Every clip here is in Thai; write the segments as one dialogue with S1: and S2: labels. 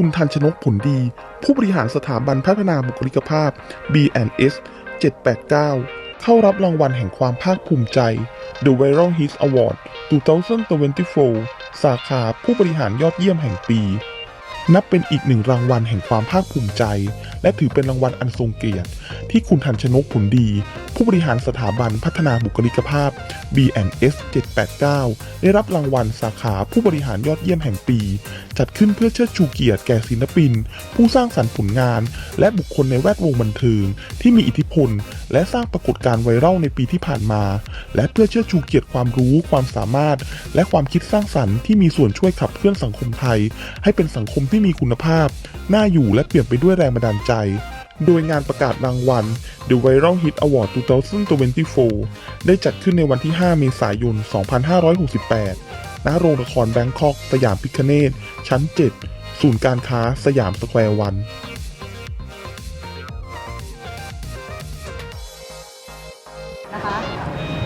S1: คุณทันชนกผลดี ผู้บริหารสถาบันพัฒนาบุคลิกภาพ B&S 789 เข้ารับรางวัลแห่งความภาคภูมิใจ The Viral Hits Award 2024 สาขาผู้บริหารยอดเยี่ยมแห่งปี นับเป็นอีกหนึ่งรางวัลแห่งความภาคภูมิใจ และถือเป็นรางวัลอันทรงเกียรติ ที่คุณทันชนกผลดี ผู้บริหารสถาบันพัฒนาบุคลิกภาพ B&S 789 ได้รับรางวัลสาขาผู้บริหารยอดเยี่ยมแห่งปี จัดขึ้นเพื่อเชิดชูเกียรติแก่ศิลปิน ผู้สร้างสรรค์ผลงาน และบุคคลในแวดวงบันเทิงที่มีอิทธิพล และสร้างปรากฏการณ์ไวรัลในปีที่ผ่านมา และเพื่อเชิดชูเกียรติความรู้ ความสามารถ และความคิดสร้างสรรค์ที่มีส่วนช่วยขับเคลื่อนสังคมไทย ให้เป็นสังคมที่มีคุณภาพ น่าอยู่และเปลี่ยนไปด้วยแรงบันดาลใจโดยงานประกาศรางวัล The Viral Hit Award 2024 ได้จัดขึ้นในวันที่ 5 เมษายน 2568 ณ โรงละครแบงคอก สยามพิคเนตชั้น 7 ศูนย์การค้าสยามสแควร์วัน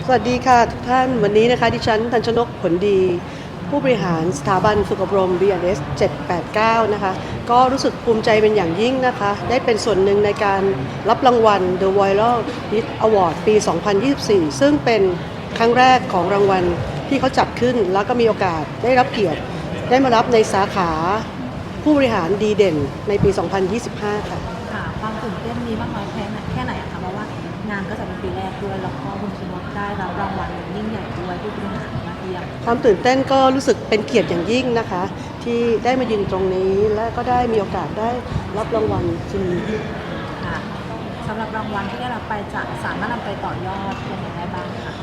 S2: สวัสดีค่ะทุกท่านวันนี้นะคะ ดิฉันทันชนกผลดี ผู้บริหารสถาบันฝึกอบรม BNS 789 นะคะ ก็รู้สึกภูมิใจเป็นอย่างยิ่งนะคะ ได้เป็นส่วนหนึ่งในการรับรางวัล The Viral Hit Award ปี 2024 ซึ่งเป็นครั้งแรกของรางวัลที่เขาจัดขึ้น แล้วก็มีโอกาสได้รับเกียรติ ได้มารับในสาขาผู้บริหารดีเด่นในปี 2025 ค่ะ
S3: ค่ะความตื่นเต้นมีมากน้อยแค่ไหนแค่ไหนอะคะเพราะว่างานก็จะเป็นปีแรกด้วยแล้วก็คุณชนกได้รับรางวัลอย่างยิ่งใหญ่ด้วยผู้บริหารมา
S2: ความตื่นเต้นก็รู้สึกเป็นเกียรติอย่างยิ่งนะคะ ที่ได้มายืนตรงนี้และก็ได้มีโอกาสได้รับรางวัลชิ้นนี้
S3: ค่ะสำหรับรางวัลที่ได้รับไปจะสามารถนำไปต่อยอดยังไงได้บ้างคะ
S2: เอ่อ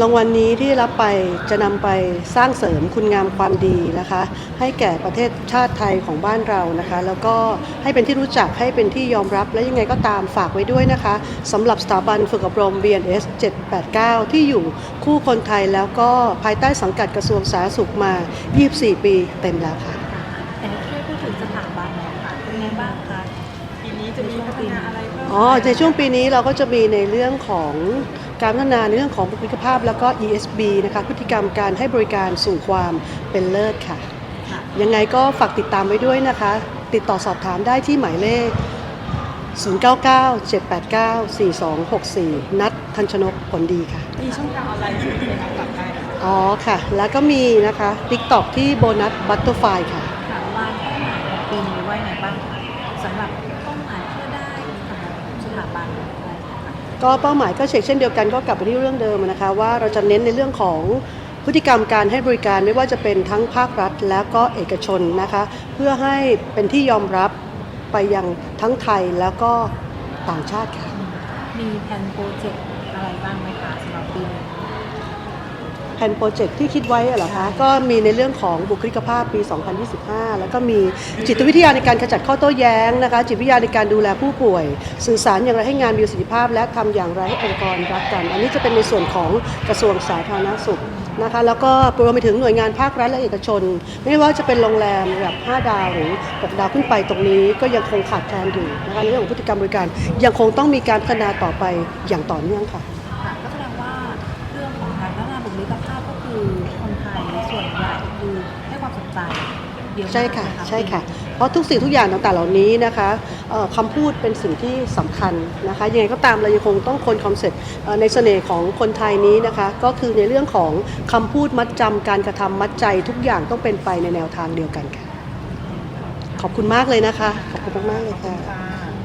S2: รางวัลนี้ที่รับไปจะนำไปสร้างเสริมคุณงามความดีนะคะ ให้แก่ประเทศชาติไทยของบ้านเรานะคะ แล้วก็ให้เป็นที่รู้จักให้เป็นที่ยอมรับและยังไงก็ตามฝากไว้ด้วยนะคะสำหรับสถาบันฝึกอบรม BNS 789 ที่อยู่คู่คนไทยแล้วก็ภายใต้สังกัดกระทรวงสาธารณสุขมา 24 ปีเต็มแล้วค่ะ
S3: แต่ช่วยพูดถึงสถาบันหน่อยค่ะเป็นไงบ้างคะปีนี้จะมีพัฒนาอะไรเพิ่ม
S2: อ๋อในช่วงปีนี้เราก็จะมีในเรื่องของ การพัฒนาในเรื่องของบุคลิกภาพแล้วก็ ESB นะคะพฤติกรรมการให้บริการสู่ความเป็นเลิศค่ะ
S3: ค่ะ
S2: ยังไงก็ฝากติดตามไว้ด้วยนะคะ ติดต่อสอบถามได้ที่หมายเลข 0997894264 นัดทันชนกผลดีค่ะ
S3: มีช่องทางออนไลน์ที่เป็นกลับได้
S2: อ๋อค่ะ แล้วก็มีนะคะ TikTok ที่โบนัสบัตเตอร์ไฟค่ะ
S3: ค่ะวางเป้าหมายของปีนี้ไว้ไหนบ้างคะสำหรับเป้าหมายเพื่อได้สำหรับสถาบันอะไรคะ
S2: ก็เป้าหมายก็เช่นเดียวกันก็กลับไปที่เรื่องเดิมนะคะว่าเราจะเน้นในเรื่องของพฤติกรรมการให้บริการไม่ว่าจะเป็นทั้งภาครัฐ และก็เอกชนนะคะเพื่อให้เป็นที่ยอมรับไปยังทั้งไทยแล้วก็ต่างชาติค่ะ
S3: มีแผนโปรเจกต์อะไรบ้างไหมคะสำหรับปีนี้
S2: แผนโปรเจกต์ที่คิดไว้เหรอคะก็มีในเรื่องของบุคลิกภาพปี 2025 แล้วก็มีจิตวิทยาในการขจัดข้อโต้แย้งนะคะจิตวิทยาในการดูแลผู้ป่วย สื่อสารอย่างไรให้งานมีประสิทธิภาพ และทำอย่างไรให้องค์กรรักกัน อันนี้จะเป็นในส่วนของกระทรวงสาธารณสุขนะคะแล้วก็รวมไปถึงหน่วยงานภาครัฐและเอกชน ไม่ว่าจะเป็นโรงแรมระดับ5 ดาวหรือ 6 ดาวขึ้นไปตรงนี้ก็ยังคงขาดแคลนอยู่นะคะเรื่องของพฤติกรรมบริการยังคงต้องมีการพัฒนาต่อไปอย่างต่อเนื่องค่ะ
S3: เยอะมาก
S2: ใช่ค่ะ
S3: น
S2: ใช่ค่ะ เพราะทุกสิ่งทุกอย่างต่างๆเหล่านี้นะคะเอ่อคำพูดเป็นสิ่งที่สำคัญนะคะยังไงก็ตามเรายังคงต้องคนคอนเซ็ปต์เอ่อในเสน่ห์ของคนไทยนี้นะคะ ก็คือในเรื่องของคำพูดมัดจำการกระทำมัดใจทุกอย่างต้องเป็นไปในแนวทางเดียวกันค่ะ ขอบคุณมากเลยนะคะ ขอบคุณมากๆเลยค่ะ
S3: ค่ะ